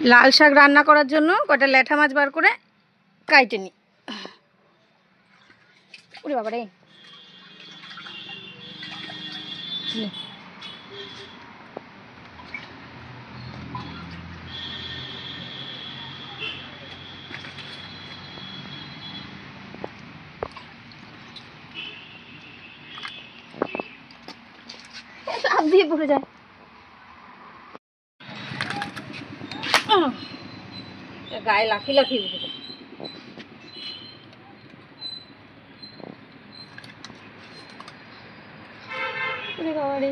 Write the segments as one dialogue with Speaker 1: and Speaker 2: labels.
Speaker 1: লাল শাক রান্না করার জন্য কটা ল্যাঠা মাছ বার করে কাইটে নি। বাবা রে দিয়ে পড়ে যায়। গায়ে লাফি লাফি উঠে যায়। ওরে বাবা রে।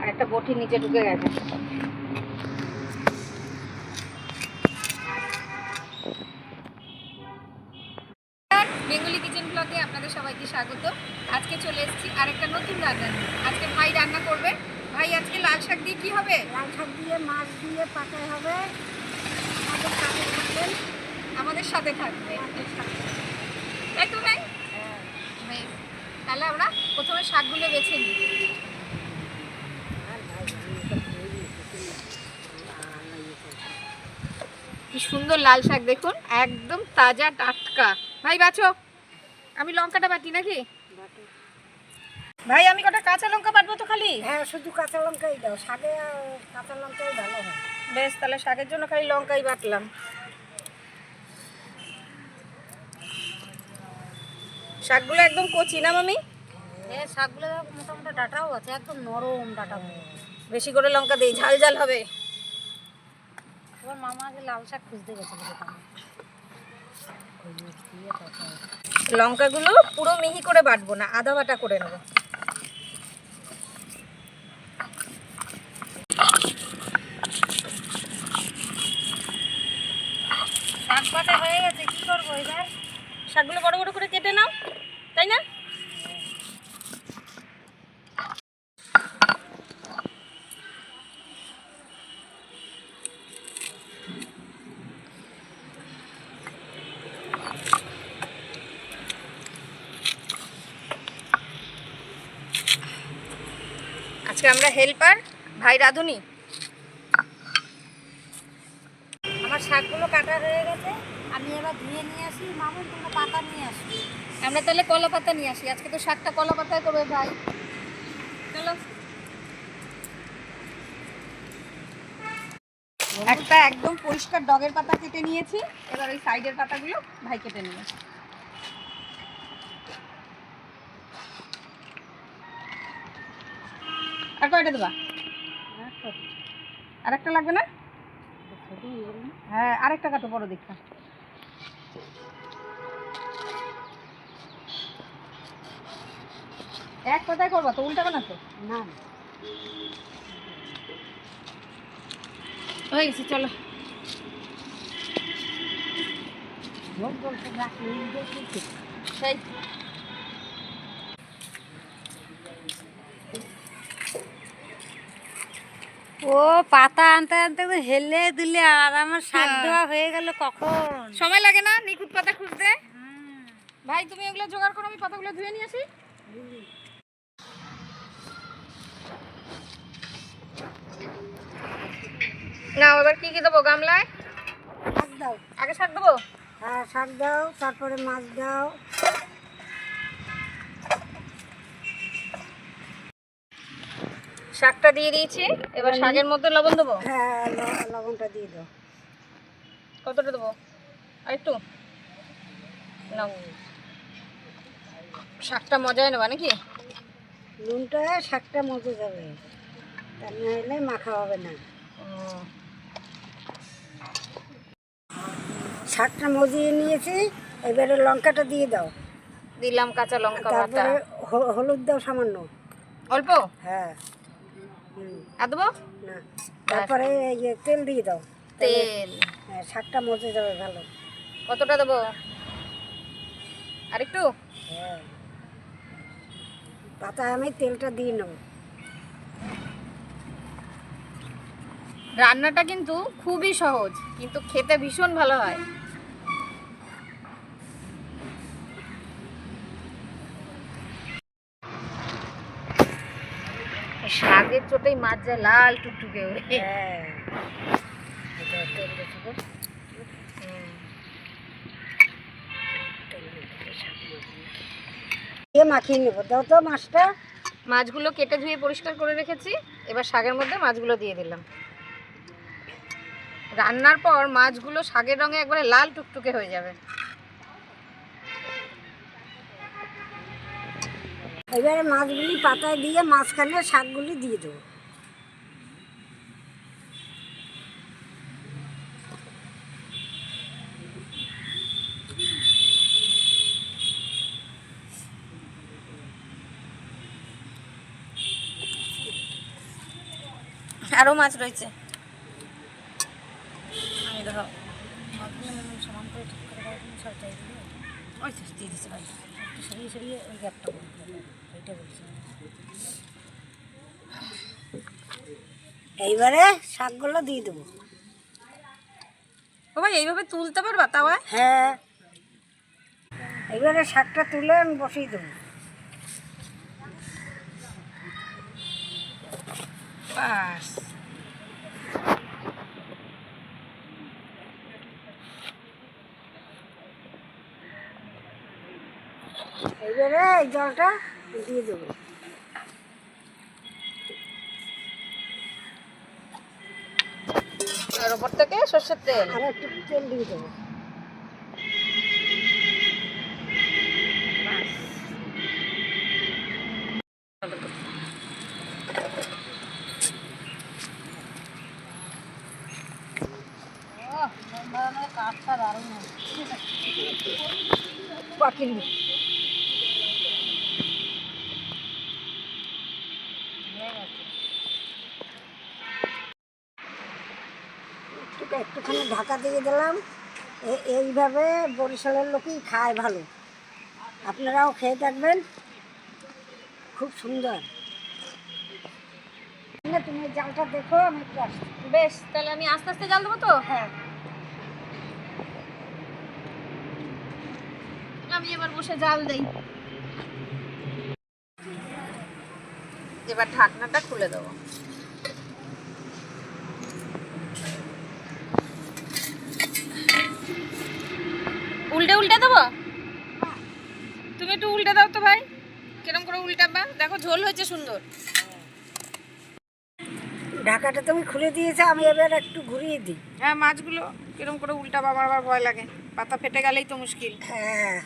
Speaker 1: আর একটা বটি নিচে ঢুকে গেছে আজকে চলে এসেছি আরেকটা নতুন রান্না আজকে ভাই রান্না করবে। ভাই আজকে লাল শাক দিয়ে কি হবে?
Speaker 2: লাল শাক দিয়ে মাছ দিয়ে পাকাই হবে। আমাদের সাথে
Speaker 1: আমাদের সাথে থাকবে। তাই তো ভাই?
Speaker 2: হ্যাঁ।
Speaker 1: তাহলে আমরা প্রথমে শাকগুলো বেছে নিই। কি সুন্দর লাল শাক দেখুন। একদম তাজা টাটকা। ভাই বাছো আমি লঙ্কাটা বাটি নাকি। ভাই আমি কটা কাঁচা লঙ্কা বাটবো তো খালি?
Speaker 2: হ্যাঁ শুধু কাঁচা লঙ্কাই দাও। শাকে কাঁচা লঙ্কাই ভালো হয়।
Speaker 1: বেশ তাহলে শাকের জন্য খালি লঙ্কাই বাটলাম। শাকগুলো একদম কচি না মামি?
Speaker 2: হ্যাঁ শাকগুলো মোটামুটি ডাটাও আছে একদম নরম ডাটা।
Speaker 1: বেশি করে লঙ্কা দেই ঝাল ঝাল হবে।
Speaker 2: তোমার মামা আগে লাল শাক খুঁজতে গেছিল
Speaker 1: লঙ্কাগুলো পুরো মিহি করে বাটবো না আধা বাটা করে নেব।
Speaker 2: পাতা হয়ে গেছে, কি করব এবার?
Speaker 1: শাকগুলো বড় বড় করে কেটে নাও, তাই না? আজকে আমরা হেল্পার ভাই রাধুনি
Speaker 2: আমার শাকগুলো কাটা হয়ে গেছে। আমি এবার ধুয়ে নিয়ে আসি। মামুন, তোমরা পাতা নিয়ে আসি।
Speaker 1: আমরা তাহলে কলা পাতা নিয়ে আসি। আজকে তো শাকটা কলা পাতায় করবে ভাই। চলো। একটা একদম পরিষ্কার ডগের পাতা কেটে নিয়েছি। এবার ওই সাইডের পাতাগুলো ভাই কেটে নেবে। আর কয়টা দেবা? আর একটা লাগবে না? হ্যাঁ আরেকটা কাটো বড় দেখা। এক কথায় করবা তো উল্টাবে না তো?
Speaker 2: না।
Speaker 1: হয়ে গেছে চলো।
Speaker 2: ঝোল বলতে রাখলে
Speaker 1: সেই।
Speaker 2: ও পাতা আনতে আনতে হেলে দিলে আর আমার শাক
Speaker 1: হ্যাঁ।
Speaker 2: দেওয়া হয়ে গেল কখন?
Speaker 1: সময় লাগে না নিখুঁত পাতা খুঁজতে? ভাই তুমি এগুলো জোগাড় করো আমি পাতাগুলো ধুয়ে নিয়ে আসি। না এবার কি কি দেবো গামলায়?
Speaker 2: শাক দাও।
Speaker 1: আগে শাক দেবো?
Speaker 2: হ্যাঁ শাক দাও তারপরে মাছ দাও।
Speaker 1: শাকটা দিয়ে দিয়েছি। এবার শাকের মধ্যে লবণ দেবো?
Speaker 2: হ্যাঁ লবণটা দিয়ে দাও।
Speaker 1: কতটা দেবো? আর একটু? নাও। শাকটা মজায় নেবা নাকি?
Speaker 2: নুনটা শাকটা মজে যাবে। তা নাহলে মাখা হবে না। শাকটা মজিয়ে নিয়েছি এবারে লঙ্কাটা দিয়ে দাও।
Speaker 1: দিলাম কাঁচা লঙ্কা বাটা।
Speaker 2: হলুদ দাও সামান্য।
Speaker 1: অল্প?
Speaker 2: হ্যাঁ।
Speaker 1: আর দেবো
Speaker 2: না তারপরে ইয়ে তেল দিয়ে দাও।
Speaker 1: তেল।
Speaker 2: হ্যাঁ শাকটা মজে যাবে ভালো।
Speaker 1: কতটা দেবো? আর একটু
Speaker 2: হ্যাঁ। পাতায় আমি তেলটা দিয়ে নেব।
Speaker 1: রান্নাটা কিন্তু খুবই সহজ কিন্তু খেতে ভীষণ ভালো হয়। শাকের চোটেই মাছ যায় লাল টুকটুকে হ্যাঁ।
Speaker 2: দিয়ে মাখিয়ে নেব দাও তো মাছটা।
Speaker 1: মাছগুলো কেটে ধুয়ে পরিষ্কার করে রেখেছি। এবার শাকের মধ্যে মাছগুলো দিয়ে দিলাম। রান্নার পর মাছগুলো শাকের রঙে একবারে লাল টুকটুকে হয়ে যাবে।
Speaker 2: এবারে মাছগুলি পাতায় দিয়ে মাঝখানে শাকগুলি দিয়ে দেবো।
Speaker 1: আরও মাছ রয়েছে। আমি দেখো
Speaker 2: সমান করে ঠিক করে দিয়ে একটু সরিয়ে সরিয়ে ওই গ্যাপটা বলতে বলছি। এইবারে শাকগুলো দিয়ে দেবো।
Speaker 1: ও ভাই এইভাবে তুলতে পারবা তাওয়ায়
Speaker 2: হ্যাঁ। এইবারে শাকটা তুলে আমি বসিয়ে দেবো।
Speaker 1: বাস।
Speaker 2: এবারে এই জলটা দিয়ে দেবো।
Speaker 1: আর ওপর থেকে সর্ষের তেল।
Speaker 2: আর একটু তেল দিয়ে দেবো।
Speaker 1: পাখির
Speaker 2: একটুখানি ঢাকা দিয়ে দিলাম। এ- এইভাবে বরিশালের লোকই খায় ভালো। আপনারাও খেয়ে থাকবেন খুব সুন্দর। তুমি জালটা দেখো আমি একটু আসছি।
Speaker 1: বেশ তাহলে আমি আস্তে আস্তে জাল দেবো তো?
Speaker 2: হ্যাঁ।
Speaker 1: আমি এবার বসে জাল দেই। এবার ঢাকনাটা খুলে দেবো উল্টে উল্টে দেবো তুমি একটু উল্টে দাও তো ভাই। কিরম করে উল্টাবা? দেখো ঝোল হয়েছে সুন্দর।
Speaker 2: ঢাকাটা তুমি খুলে দিয়েছ আমি এবার একটু ঘুরিয়ে দিই।
Speaker 1: হ্যাঁ মাছগুলো কিরম করে উল্টাবা আমার আবার ভয় লাগে। পাতা ফেটে গেলেই তো মুশকিল।
Speaker 2: হ্যাঁ।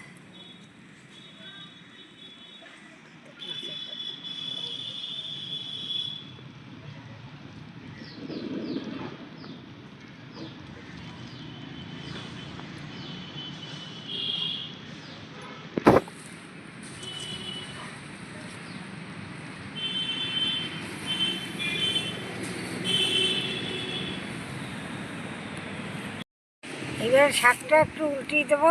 Speaker 2: এবার শাকটা একটু উল্টিয়ে দেবো।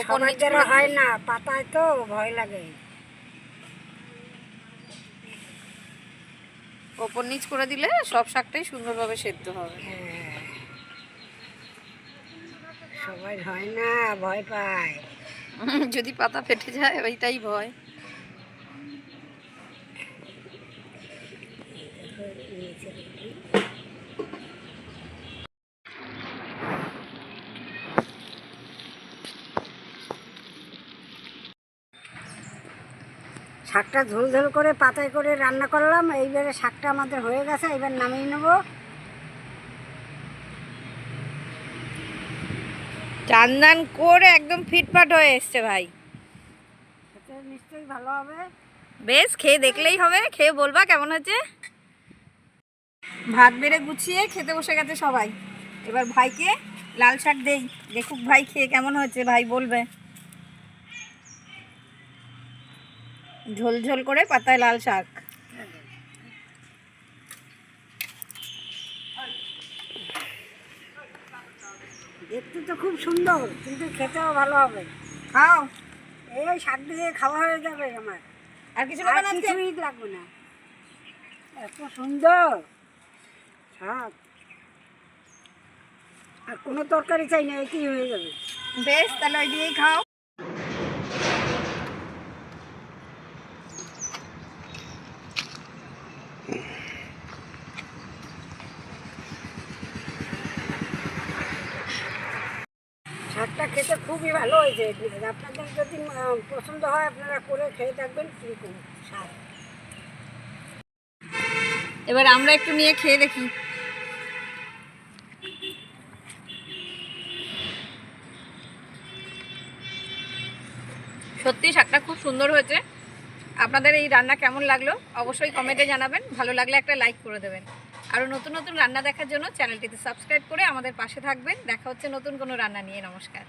Speaker 2: সবার
Speaker 1: নিচ
Speaker 2: হয় না পাতায় তো ভয় লাগে।
Speaker 1: ওপর নিচ করে দিলে সব শাকটাই সুন্দরভাবে সেদ্ধ হবে।
Speaker 2: হ্যাঁ। সবাই হয় না ভয় পায়।
Speaker 1: যদি পাতা ফেটে যায় ওইটাই ভয়।
Speaker 2: শাকটা ঝোল ঝোল করে পাতায় করে রান্না করলাম। এইবারে শাকটা আমাদের হয়ে গেছে এবার নামিয়ে নেব।
Speaker 1: চান্দান করে একদম ফিটফাট হয়ে এসছে ভাই।
Speaker 2: নিশ্চয়ই ভালো হবে।
Speaker 1: বেশ খেয়ে দেখলেই হবে খেয়ে বলবা কেমন হয়েছে? ভাত বেড়ে গুছিয়ে খেতে বসে গেছে সবাই। এবার ভাইকে লাল শাক দেই দেখুক ভাই খেয়ে কেমন হয়েছে ভাই বলবে। ঝোল ঝোল করে পাতায় লাল শাক।
Speaker 2: দেখতে তো খুব সুন্দর কিন্তু খেতেও ভালো হবে।
Speaker 1: খাও।
Speaker 2: এই শাক দিয়ে খাওয়া হয়ে যাবে আমার।
Speaker 1: আর কিছু নেবেন আজকে
Speaker 2: কিছুই লাগবে না। এত সুন্দর শাক। আর কোনো তরকারি চাই না এটি হয়ে যাবে।
Speaker 1: বেশ তাহলে ওই দিয়েই খাও।
Speaker 2: শাকটা খেতে খুবই ভালো হয়েছে আপনাদের যদি পছন্দ হয়, আপনারা করে খেয়ে থাকবেন কীরকম শাক
Speaker 1: এবার আমরা একটু নিয়ে খেয়ে দেখি। সত্যি শাকটা খুব সুন্দর হয়েছে। আপনাদের এই রান্না কেমন লাগল? অবশ্যই কমেন্টে জানাবেন। ভালো লাগলে একটা লাইক করে দেবেন। আরও নতুন নতুন রান্না দেখার জন্য চ্যানেলটিতে সাবস্ক্রাইব করে আমাদের পাশে থাকবেন। দেখা হচ্ছে নতুন কোনো রান্না নিয়ে। নমস্কার।